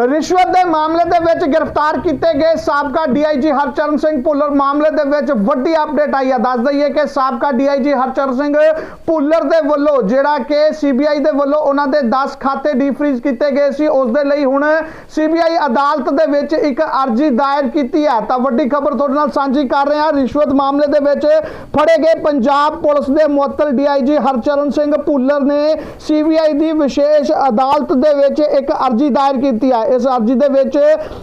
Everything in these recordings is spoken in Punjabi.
ਰਿਸ਼ਵਤ ਦੇ ਮਾਮਲੇ ਦੇ ਵਿੱਚ ਗ੍ਰਿਫਤਾਰ ਕੀਤੇ ਗਏ ਸਾਬਕਾ ਡੀਆਈਜੀ ਹਰਚਰਨ ਸਿੰਘ ਭੁੱਲਰ। ਮਾਮਲੇ ਦੇ ਵਿੱਚ ਵੱਡੀ ਅਪਡੇਟ ਆਈ ਹੈ। ਦੱਸ ਦਈਏ ਕਿ ਸਾਬਕਾ ਡੀਆਈਜੀ ਹਰਚਰਨ ਸਿੰਘ ਭੁੱਲਰ ਦੇ ਵੱਲੋਂ, ਜਿਹੜਾ ਕਿ ਸੀਬੀਆਈ ਦੇ ਵੱਲੋਂ ਉਹਨਾਂ ਦੇ 10 ਖਾਤੇ ਡੀਫਰੀਜ਼ ਕੀਤੇ ਗਏ ਸੀ, ਉਸ ਦੇ ਲਈ ਹੁਣ ਸੀਬੀਆਈ ਅਦਾਲਤ ਦੇ ਵਿੱਚ ਇੱਕ ਅਰਜ਼ੀ ਦਾਇਰ ਕੀਤੀ ਹੈ। ਤਾਂ ਵੱਡੀ ਖਬਰ ਤੁਹਾਡੇ ਨਾਲ ਸਾਂਝੀ ਕਰ ਰਹੇ। ਹਾਂ ਰਿਸ਼ਵਤ ਮਾਮਲੇ ਦੇ ਵਿੱਚ ਫੜੇ ਗਏ ਪੰਜਾਬ ਪੁਲਿਸ ਦੇ ਮੁਅੱਤਲ ਡੀਆਈਜੀ ਹਰਚਰਨ ਸਿੰਘ ਭੁੱਲਰ ਨੇ ਸੀਬੀਆਈ ਦੀ ਵਿਸ਼ੇਸ਼ ਅਦਾਲਤ ਦੇ ਵਿੱਚ ਇੱਕ ਅਰਜ਼ੀ ਦਾਇਰ ਕੀਤੀ ਹੈ। ਇਸ ਅਰਜ਼ੀ ਦੇ ਵਿੱਚ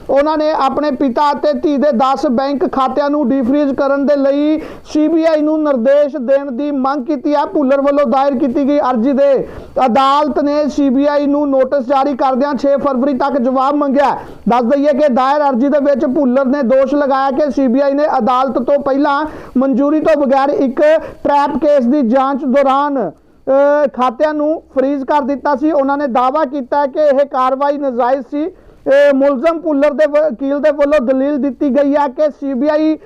ਉਹਨਾਂ ਨੇ ਆਪਣੇ ਪਿਤਾ ਅਤੇ ਧੀ ਦੇ 10 ਬੈਂਕ ਖਾਤਿਆਂ ਨੂੰ ਡੀਫਰੀਜ਼ ਕਰਨ ਦੇ ਲਈ ਸੀਬੀਆਈ ਨੂੰ ਨਿਰਦੇਸ਼ ਦੇਣ ਦੀ ਮੰਗ ਕੀਤੀ ਹੈ ਭੁੱਲਰ ਵੱਲੋਂ ਦਾਇਰ ਕੀਤੀ ਗਈ ਅਰਜ਼ੀ ਦੇ ਅਦਾਲਤ ਨੇ ਸੀਬੀਆਈ ਨੂੰ ਨੋਟਿਸ ਜਾਰੀ ਕਰਦਿਆਂ 6 ਫਰਵਰੀ ਤੱਕ ਜਵਾਬ ਮੰਗਿਆ। ਦੱਸ ਦਈਏ ਕਿ ਦਾਇਰ ਅਰਜ਼ੀ ਦੇ ਵਿੱਚ ਭੁੱਲਰ ਨੇ ਦੋਸ਼ ਲਗਾਇਆ ਕਿ ਸੀਬੀਆਈ ਨੇ ਅਦਾਲਤ ਤੋਂ ਪਹਿਲਾਂ ਮਨਜ਼ੂਰੀ ਤੋਂ ਬਗੈਰ ਇੱਕ ਟ੍ਰੈਪ ਕੇਸ ਦੀ ਜਾਂਚ ਦੌਰਾਨ ਖਾਤਿਆਂ ਨੂੰ ਫ੍ਰੀਜ਼ ਕਰ ਦਿੱਤਾ ਸੀ। ਉਹਨਾਂ ਨੇ ਦਾਅਵਾ ਕੀਤਾ ਕਿ ਇਹ ਕਾਰਵਾਈ ਨਜਾਇਜ਼ ਸੀ। ਮੁਲਜ਼ਮ ਭੁੱਲਰ ਦੇ ਵਕੀਲ ਦੇ ਵੱਲੋਂ ਦਲੀਲ ਦਿੱਤੀ ਗਈ ਹੈ ਕਿ ਸੀਬੀਆਈ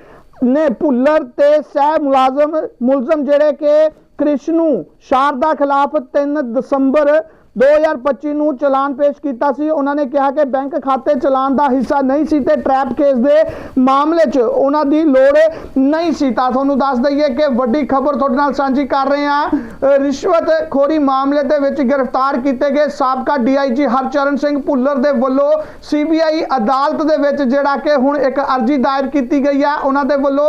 ਨੇ ਭੁੱਲਰ ਤੇ ਸਹਿ ਮੁਲਾਜ਼ਮ, ਮੁਲਜ਼ਮ ਜਿਹੜੇ ਕਿ ਕ੍ਰਿਸ਼ਨੂ ਸ਼ਾਰਦਾ ਖਿਲਾਫ 3 ਦਸੰਬਰ 2025 ਨੂੰ ਚਲਾਨ ਪੇਸ਼ ਕੀਤਾ ਸੀ। ਉਹਨਾਂ ਨੇ ਕਿਹਾ ਕਿ ਬੈਂਕ ਖਾਤੇ ਚਲਾਨ ਦਾ ਹਿੱਸਾ ਨਹੀਂ ਸੀ ਤੇ ਟ੍ਰੈਪ ਕੇਸ ਦੇ ਮਾਮਲੇ 'ਚ ਉਹਨਾਂ ਦੀ ਲੋੜ ਨਹੀਂ ਸੀ। ਤਾਂ ਤੁਹਾਨੂੰ ਦੱਸ ਦਈਏ ਕਿ ਵੱਡੀ ਖਬਰ ਤੁਹਾਡੇ ਨਾਲ ਸਾਂਝੀ ਕਰ ਰਹੇ ਹਾਂ। ਰਿਸ਼ਵਤ ਖੋਰੀ ਮਾਮਲੇ ਦੇ ਵਿੱਚ ਗ੍ਰਿਫਤਾਰ ਕੀਤੇ ਗਏ ਸਾਬਕਾ ਡੀਆਈਜੀ ਹਰਚਰਨ ਸਿੰਘ ਭੁੱਲਰ ਦੇ ਵੱਲੋਂ ਸੀਬੀਆਈ ਅਦਾਲਤ ਦੇ ਵਿੱਚ ਜਿਹੜਾ ਕਿ ਹੁਣ ਇੱਕ ਅਰਜ਼ੀ ਦਾਇਰ ਕੀਤੀ ਗਈ ਹੈ ਉਹਨਾਂ ਦੇ ਵੱਲੋਂ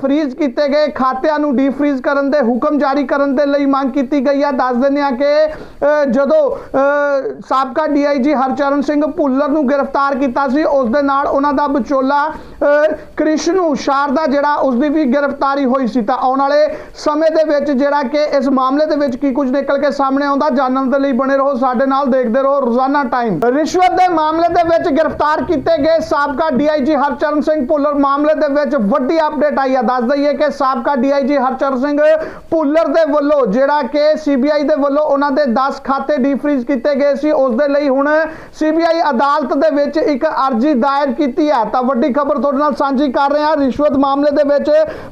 ਫ੍ਰੀਜ਼ ਕੀਤੇ ਗਏ ਖਾਤਿਆਂ ਨੂੰ ਡੀਫ੍ਰੀਜ਼ ਕਰਨ ਦੇ ਹੁਕਮ ਜਾਰੀ ਕਰਨ ਦੇ ਲਈ ਮੰਗ ਕੀਤੀ ਗਈ ਹੈ ਦੱਸ ਦਿੰਦੇ ਹਾਂ ਕਿ ਜਦੋਂ ਅ, ਸਾਬਕਾ ਡੀਆਈਜੀ ਹਰਚਰਨ ਸਿੰਘ ਭੁੱਲਰ ਨੂੰ ਗ੍ਰਿਫਤਾਰ ਕੀਤਾ ਸੀ ਉਸ ਦੇ ਨਾਲ ਉਹਨਾਂ ਦਾ ਵਿਚੋਲਾ ਅ, ਕ੍ਰਿਸ਼ਨੂ ਸ਼ਾਰਦਾ ਜਿਹੜਾ ਉਸ ਦੀ ਵੀ ਗ੍ਰਿਫਤਾਰੀ ਹੋਈ ਸੀ ਤਾਂ ਆਉਣ ਵਾਲੇ ਸਮੇਂ ਦੇ ਵਿੱਚ ਜਿਹੜਾ ਕਿ ਇਸ ਮਾਮਲੇ ਦੇ ਵਿੱਚ ਕੀ ਕੁਝ ਨਿਕਲ ਕੇ ਸਾਹਮਣੇ ਆਉਂਦਾ ਜਾਣਨ ਦੇ ਲਈ ਬਣੇ ਰਹੋ ਸਾਡੇ ਨਾਲ ਦੇਖਦੇ ਰਹੋ ਰੋਜ਼ਾਨਾ ਟਾਈਮ। ਰਿਸ਼ਵਤ ਦੇ ਮਾਮਲੇ ਦੇ ਵਿੱਚ ਗ੍ਰਿਫਤਾਰ ਕੀਤੇ ਗਏ ਸਾਬਕਾ ਡੀਆਈਜੀ ਹਰਚਰਨ ਸਿੰਘ ਭੁੱਲਰ ਮਾਮਲੇ ਦੇ ਵਿੱਚ ਵੱਡੀ ਅਪਡੇਟ ਆਈ ਹੈ ਦੱਸ ਦਈਏ ਕਿ ਸਾਬਕਾ ਡੀਆਈਜੀ ਹਰਚਰਨ ਸਿੰਘ ਭੁੱਲਰ ਦੇ ਵੱਲੋਂ ਜਿਹੜਾ ਕਿ ਸੀਬੀਆਈ ਦੇ ਵੱਲੋਂ ਉਹਨਾਂ ਦੇ 10 ਖਾਤੇ ਡੀਫਰੀਜ਼ ਕੀਤੇ ਗਏ ਸੀ। ਉਸ ਦੇ ਲਈ ਹੁਣ ਸੀਬੀਆਈ ਅਦਾਲਤ ਦੇ ਵਿੱਚ ਇੱਕ ਅਰਜ਼ੀ ਦਾਇਰ ਕੀਤੀ ਹੈ। ਤਾਂ ਵੱਡੀ ਖਬਰ ਤੁਹਾਡੇ ਨਾਲ ਸਾਂਝੀ ਕਰ ਰਹੇ। ਹਾਂ ਰਿਸ਼ਵਤ ਮਾਮਲੇ ਦੇ ਵਿੱਚ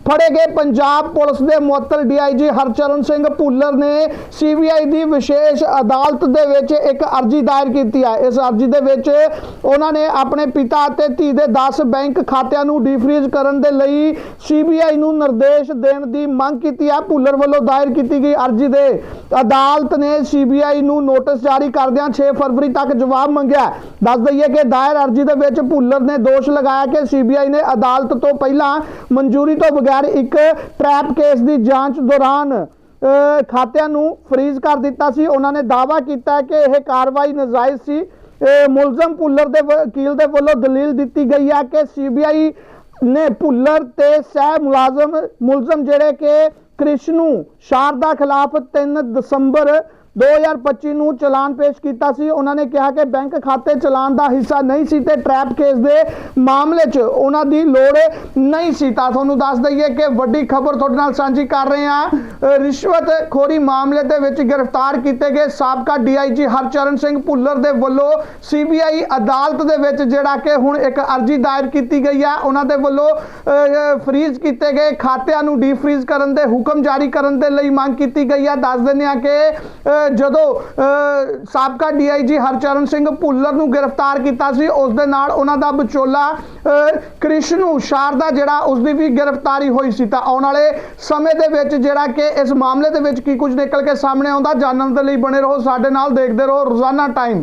ਫੜੇ ਗਏ ਪੰਜਾਬ ਪੁਲਿਸ ਦੇ ਮੁਅੱਤਲ ਡੀਆਈਜੀ ਹਰਚਰਨ ਸਿੰਘ ਭੁੱਲਰ ਨੇ ਸੀਬੀਆਈ ਦੀ ਵਿਸ਼ੇਸ਼ ਅਦਾਲਤ ਦੇ ਵਿੱਚ ਇੱਕ ਅਰਜ਼ੀ ਦਾਇਰ ਕੀਤੀ ਹੈ। ਇਸ ਅਰਜ਼ੀ ਦੇ ਵਿੱਚ ਉਹਨਾਂ ਨੇ ਆਪਣੇ ਪਿਤਾ ਅਤੇ ਧੀ ਦੇ 10 ਬੈਂਕ ਖਾਤਿਆਂ ਨੂੰ ਡੀਫਰੀਜ਼ ਕਰਨ ਦੇ ਲਈ ਸੀਬੀਆਈ ਨੂੰ ਨਿਰਦੇਸ਼ ਦੇਣ ਦੀ ਮੰਗ ਕੀਤੀ ਹੈ। ਭੁੱਲਰ ਵੱਲੋਂ ਦਾਇਰ ਕੀਤੀ ਗਈ ਅਰਜ਼ੀ ਦੇ ਅਦਾਲਤ ਨੇ ਸੀਬੀਆਈ ਨੂੰ ਨੋਟਿਸ ਜਾਰੀ ਕਰਦਿਆਂ 6 ਫਰਵਰੀ ਤੱਕ ਜਵਾਬ ਮੰਗਿਆ। ਦੱਸ ਦਈਏ ਕਿ ਦਾਇਰ ਅਰਜ਼ੀ ਦੇ ਵਿੱਚ ਭੁੱਲਰ ਨੇ ਦੋਸ਼ ਲਗਾਇਆ ਕਿ ਸੀਬੀਆਈ ਨੇ ਅਦਾਲਤ ਤੋਂ ਪਹਿਲਾਂ ਮਨਜ਼ੂਰੀ ਤੋਂ ਬਗੈਰ ਇੱਕ ਟ੍ਰੈਪ ਕੇਸ ਦੀ ਜਾਂਚ ਦੌਰਾਨ ਖਾਤਿਆਂ ਨੂੰ ਫ੍ਰੀਜ਼ ਕਰ ਦਿੱਤਾ ਸੀ। ਉਹਨਾਂ ਨੇ ਦਾਅਵਾ ਕੀਤਾ ਕਿ ਇਹ ਕਾਰਵਾਈ ਨਜਾਇਜ਼ ਸੀ। ਮੁਲਜ਼ਮ ਭੁੱਲਰ ਦੇ ਵਕੀਲ ਦੇ ਵੱਲੋਂ ਦਲੀਲ ਦਿੱਤੀ ਗਈ ਹੈ ਕਿ ਸੀਬੀਆਈ ਨੇ ਭੁੱਲਰ ਤੇ ਸਹਿ ਮੁਲਾਜ਼ਮ, ਮੁਲਜ਼ਮ ਜਿਹੜੇ ਕਿ ਕ੍ਰਿਸ਼ਨੂ, ਸ਼ਾਰਦਾ ਖਿਲਾਫ 3 ਦਸੰਬਰ 2025 ਨੂੰ ਚਲਾਨ ਪੇਸ਼ ਕੀਤਾ ਸੀ। ਉਹਨਾਂ ਨੇ ਕਿਹਾ ਕਿ ਬੈਂਕ ਖਾਤੇ ਚਲਾਨ ਦਾ ਹਿੱਸਾ ਨਹੀਂ ਸੀ ਤੇ ਟ੍ਰੈਪ ਕੇਸ ਦੇ ਮਾਮਲੇ 'ਚ ਉਹਨਾਂ ਦੀ ਲੋੜ ਨਹੀਂ ਸੀ। ਤਾਂ ਤੁਹਾਨੂੰ ਦੱਸ ਦਈਏ ਕਿ ਵੱਡੀ ਖਬਰ ਤੁਹਾਡੇ ਨਾਲ ਸਾਂਝੀ ਕਰ ਰਹੇ ਹਾਂ। ਰਿਸ਼ਵਤ ਖੋਰੀ ਮਾਮਲੇ ਦੇ ਵਿੱਚ ਗ੍ਰਿਫਤਾਰ ਕੀਤੇ ਗਏ ਸਾਬਕਾ ਡੀਆਈਜੀ ਹਰਚਰਨ ਸਿੰਘ ਭੁੱਲਰ ਦੇ ਵੱਲੋਂ ਸੀਬੀਆਈ ਅਦਾਲਤ ਦੇ ਵਿੱਚ ਜਿਹੜਾ ਕਿ ਹੁਣ ਇੱਕ ਅਰਜ਼ੀ ਦਾਇਰ ਕੀਤੀ ਗਈ ਹੈ ਉਹਨਾਂ ਦੇ ਵੱਲੋਂ ਫ੍ਰੀਜ਼ ਕੀਤੇ ਗਏ ਖਾਤਿਆਂ ਨੂੰ ਡੀਫ੍ਰੀਜ਼ ਕਰਨ ਦੇ ਹੁਕਮ ਜਾਰੀ ਕਰਨ ਦੇ ਲਈ ਮੰਗ ਕੀਤੀ ਗਈ ਹੈ ਦੱਸ ਦਿੰਦੇ ਹਾਂ ਕਿ ਜਦੋਂ ਅ, ਸਾਬਕਾ ਡੀਆਈਜੀ ਹਰਚਰਨ ਸਿੰਘ ਭੁੱਲਰ ਨੂੰ ਗ੍ਰਿਫਤਾਰ ਕੀਤਾ ਸੀ ਉਸ ਦੇ ਨਾਲ ਉਹਨਾਂ ਦਾ ਵਿਚੋਲਾ ਅ, ਕ੍ਰਿਸ਼ਨੂ ਸ਼ਾਰਦਾ ਜਿਹੜਾ ਉਸ ਦੀ ਵੀ ਗ੍ਰਿਫਤਾਰੀ ਹੋਈ ਸੀ। ਤਾਂ ਆਉਣ ਵਾਲੇ ਸਮੇਂ ਦੇ ਵਿੱਚ ਜਿਹੜਾ ਕਿ ਇਸ ਮਾਮਲੇ ਦੇ ਵਿੱਚ ਕੀ ਕੁਝ ਨਿਕਲ ਕੇ ਸਾਹਮਣੇ ਆਉਂਦਾ ਜਾਣਨ ਦੇ ਲਈ ਬਣੇ ਰਹੋ ਸਾਡੇ ਨਾਲ ਦੇਖਦੇ ਰਹੋ ਰੋਜ਼ਾਨਾ ਟਾਈਮ।